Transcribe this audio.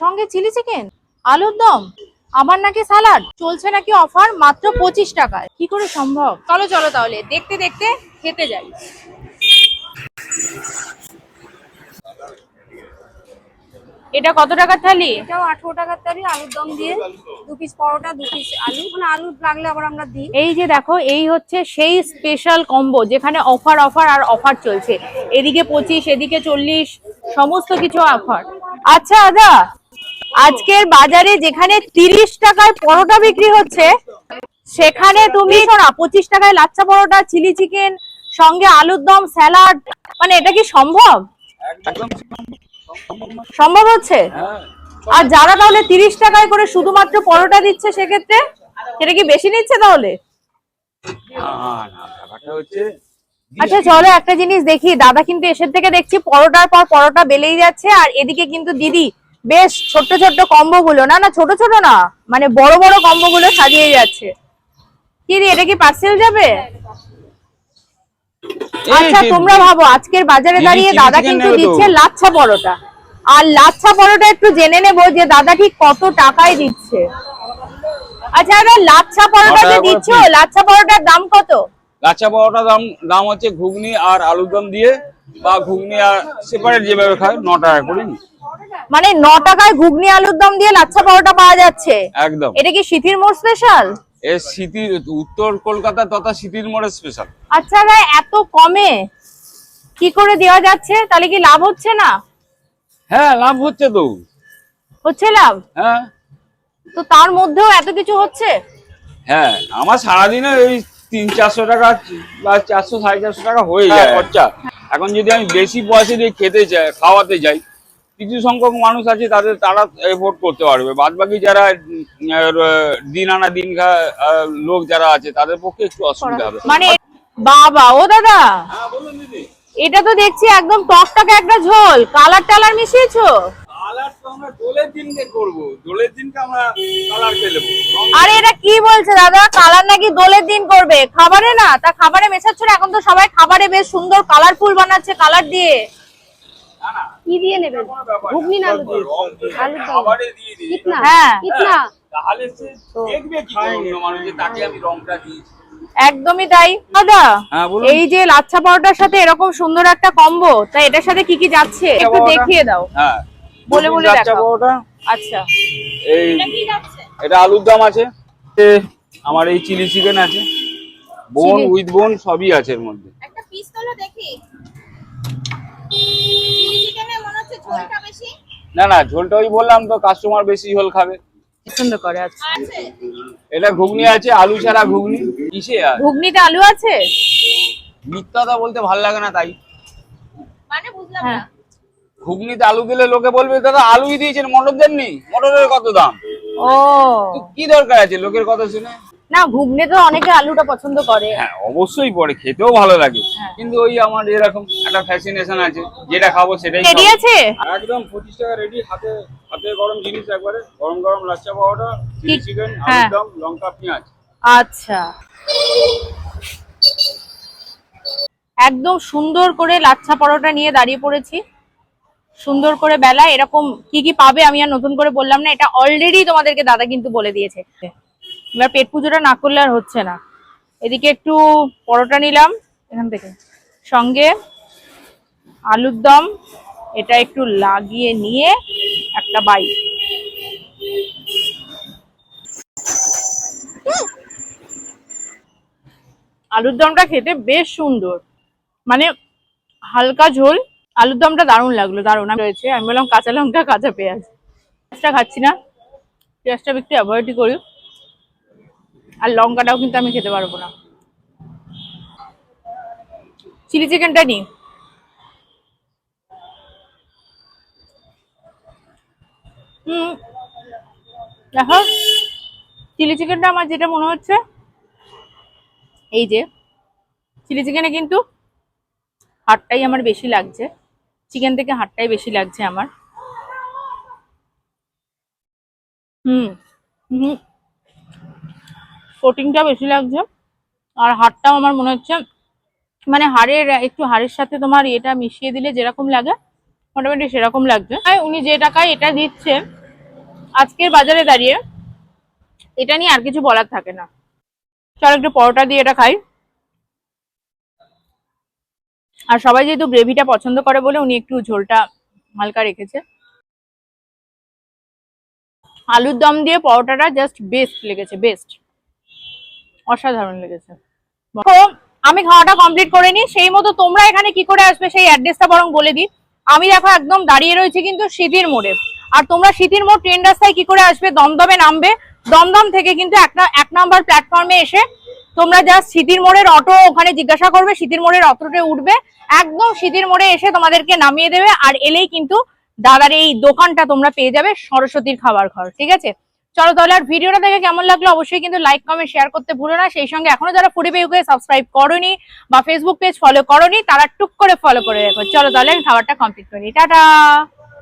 সঙ্গে chilli chicken? আলুর দম? আবার নাকি স্যালাড। চলছে নাকি অফার? মাত্র পঁচিশ টাকায়। কি করে সম্ভব? চলো চলো তাহলে। দেখতে দেখতে খেতে যাই। এটা কত টাকার থালি? এটাও আঠারো টাকার থালি আলুর দম দিয়ে। দু পিস পরোটা দু পিস আলু। মানে আলু লাগলে আবার আমরা দিই। এই যে দেখো এই হচ্ছে সেই স্পেশাল কম্বো যেখানে অফার অফার আর অফার চলছে। এদিকে পঁচিশ এদিকে চল্লিশ সমস্ত কিছু অফার আচ্ছা দাদা আজকের বাজারে যেখানে তিরিশ টাকায় পরোটা বিক্রি হচ্ছে সেখানে তুমি শোনা পঁচিশ টাকায় লাচ্চা পরোটা চিলি চিকেন সঙ্গে আলুর দম স্যালাড মানে এটা কি সম্ভব? সম্ভব হচ্ছে? আর যারা তাহলে তিরিশ টাকায় করে শুধুমাত্র পরোটা দিচ্ছে সেক্ষেত্রে সেটা কি বেশি নিচ্ছে তাহলে? আচ্ছা চলো একটা জিনিস দেখি। দাদা কিন্তু এসে থেকে দেখছি পরোটার পর পরোটা বেলেই যাচ্ছে আর এদিকে কিন্তু দিদি বেশ ছোট্ট ছোট্ট কম্বো গুলো না না ছোট ছোট না মানে বড় বড় কম্বো গুলো সাজিয়ে যাচ্ছে। কি রে এটা কি পার্সেল যাবে? আচ্ছা তোমরা ভাবো আজকের বাজারে দাঁড়িয়ে দাদা কিন্তু দিচ্ছে লাচ্ছা পরোটা। আর লাচ্ছা পরোটা একটু জেনে নেব যে দাদা ঠিক কত টাকায় দিচ্ছে। আচ্ছা এবার লাচ্ছা পরোটা যে দিচ্ছ? লাচ্ছা পরোটার দাম কত? লাচ্ছা পরোটা দাম দাম হচ্ছে ঘুগনি আর আলুর দম দিয়ে বা ঘুগনি আর সেপারেট যেভাবে খায় ন টাকা করে নি। মানে ন টাকায় ঘুগনি আলুর দম দিয়ে লাচ্ছা পরোটা পাওয়া যাচ্ছে। একদম। এটা কি শীতির মোড় স্পেশাল এর স্মৃতির উত্তর কলকাতা তথা স্মৃতির মোড়ের স্পেশাল আচ্ছা ভাই এত কমে কি করে দেওয়া যাচ্ছে? তাহলে কি লাভ হচ্ছে না? হ্যাঁ লাভ হচ্ছে তো। হচ্ছে লাভ? হ্যাঁ। তো তার মধ্যেও এত কিছু হচ্ছে? হ্যাঁ আমার সারাদিনে ওই তিন চারশো টাকা বা চারশো সাড়ে চারশো টাকা হয়ে যায় খরচা। এখন যদি আমি বেশি পয়সা দিয়ে খেতে চাই খাওয়াতে যাই কিছু সংখ্যক মানুষ আছে তাদের তারা এফোর্ড করতে পারবে। বাদ বাকি যারা দিন আনা দিন লোক যারা আছে তাদের পক্ষে একটু অসুবিধা হবে। মানে বাবা ও দাদা? হ্যাঁ বলুন দিদি। এটা তো দেখছি একদম টকটকে একটা ঝোল। কালার টালার মিশিয়েছো? আরে এটা কি বলছে দাদা? কালার নাকি দোলের দিন করবে? খাবারে না তা খাবারে মেশাচ্ছ না? এখন তো সবাই খাবারে বেশ সুন্দর কালারফুল বানাচ্ছে কালার দিয়ে। কি দিয়ে নেবেন? ঘুগনি না আলু দিয়ে। খাবারে দিয়ে কিতনা? হ্যাঁ। কিতনা? তাহলে সে দেখবে কি করে মানুষ যে তাকে আমি রংটা দিয়েছি। একদমই তাই। দাদা হ্যাঁ, এই যে লাচ্ছা পরোটার সাথে এরকম সুন্দর একটা কম্বো তা এটার সাথে কি কি যাচ্ছে? একটু দেখিয়ে দাও। হ্যাঁ। বলে বলে দেখাও। পরোটা। আচ্ছা। এই এটা আলুর দম আছে। আমার এই চিলি চিকেন আছে। বোন উইথ বোন সবই আছে এর মধ্যে। একটা পিস তোলো দেখি চিলি চিকেনে মনে হচ্ছে ঝোলটা বেশি না না ঝোলটা ওই বললাম তো কাস্টমার বেশি ঝোল খাবে। পছন্দ করে আচ্ছা। আছে? এটা ঘুগনি আছে আলু ছাড়া ঘুগনি। কিসে আর? ঘুগনিতে আলু আছে? মিথ্যাটা বলতে ভালো লাগে না তাই। মানে বুঝলাম হ্যাঁ। না। ঘুগনিতে আলু দিলে লোকে বলবে দাদা আলুই দিয়েছেন মটর দেননি? মটরের কত দাম? ও। কি দরকার আছে? লোকের কথা শুনে। না ঘুগনি তো অনেকে আলুটা পছন্দ করে। হ্যাঁ অবশ্যই পরে খেতেও ভালো লাগে। হ্যাঁ। কিন্তু ওই আমার এরকম একটা ফ্যাসিনেশন আছে যেটা খাব সেটাই রেডি আছে? একদম পঁচিশ টাকা রেডি হাতে হাতে গরম জিনিস একবারে গরম গরম লাচ্চা পাওয়াটা চিকেন হ্যাঁ। দম লঙ্কা পেঁয়াজ। আচ্ছা। একদম সুন্দর করে লাচ্ছা পরোটা নিয়ে দাঁড়িয়ে পড়েছি। সুন্দর করে বেলা এরকম কি কি পাবে আমি আর নতুন করে বললাম না এটা অলরেডি তোমাদেরকে দাদা কিন্তু বলে দিয়েছে। এবার পেট পুজোটা না করলে আর হচ্ছে না। এদিকে একটু পরোটা নিলাম, এখান থেকে। সঙ্গে আলুর দম, এটা একটু লাগিয়ে নিয়ে একটা বাই আলুর দমটা খেতে বেশ সুন্দর। মানে হালকা ঝোল। আলুর দমটা দারুণ লাগল, দারুণ। রয়েছে, আমি বললাম কাঁচা লঙ্কা, কাঁচা পেঁয়াজ। পেঁয়াজটা খাচ্ছি না। পেঁয়াজটা একটু অ্যাভয়েডই করি। আর লঙ্কাটাও কিন্তু আমি খেতে পারব না। চিলি চিকেনটা নিই হুম। দেখো চিলি চিকেনটা আমার যেটা মনে হচ্ছে, এই যে চিলি চিকেনে কিন্তু হাড়টাই আমার বেশি লাগছে চিকেন থেকে হাড়টাই বেশি লাগছে আমার। হুম হুম। কোটিংটা বেশি লাগছে। আর হাড়টাও আমার মনে হচ্ছে মানে হাড়ের, একটু হাড়ের সাথে তোমার এটা মিশিয়ে দিলে যেরকম লাগে, মোটামুটি সেরকম লাগছে। আর উনি যে টাকায় এটা দিচ্ছে, আজকের বাজারে দাঁড়িয়ে এটা নিয়ে আর কিছু বলার থাকে না। চল একটু পরোটা দিয়ে এটা খাই। আর সবাই যেহেতু গ্রেভিটা পছন্দ করে বলে উনি একটু ঝোলটা হালকা রেখেছে। আলুর দম দিয়ে পরোটাটা জাস্ট বেস্ট লেগেছে বেস্ট অসাধারণ লেগেছে। আমি খাওয়াটা কমপ্লিট করে নিই। সেই মতো তোমরা এখানে কি করে আসবে সেই অ্যাড্রেসটা বরং বলে দিই। আমি দেখো একদম দাঁড়িয়ে রয়েছে কিন্তু সিঁথির মোড়ে। আর তোমরা সিঁথির মোড় ট্রেন রাস্তায় কি করে আসবে? দমদমে নামবে। দমদম থেকে কিন্তু একটা, এক নাম্বার প্ল্যাটফর্মে এসে তোমরা জাস্ট সিঁথির মোড়ের অটো ওখানে জিজ্ঞাসা করবে। সিঁথির মোড়ের অটোতে উঠবে। একদম সিঁথির মোড়ে এসে তোমাদেরকে নামিয়ে দেবে। আর এলেই কিন্তু দাদার এই দোকানটা তোমরা পেয়ে যাবে সরস্বতীর খাবার ঘর। ঠিক আছে? চলো তাহলে আর ভিডিওটা দেখে কেমন লাগল অবশ্যই কিন্তু লাইক কমেন্ট শেয়ার করতে ভুলো না। সেই সঙ্গে এখনও যারা ফুডি পেউকে সাবস্ক্রাইব করনি বা ফেসবুক পেজ ফলো করনি, তারা টুক করে ফলো করে রেখো। চলো তাহলে আমি খাবারটা কমপ্লিট করি। টাটা!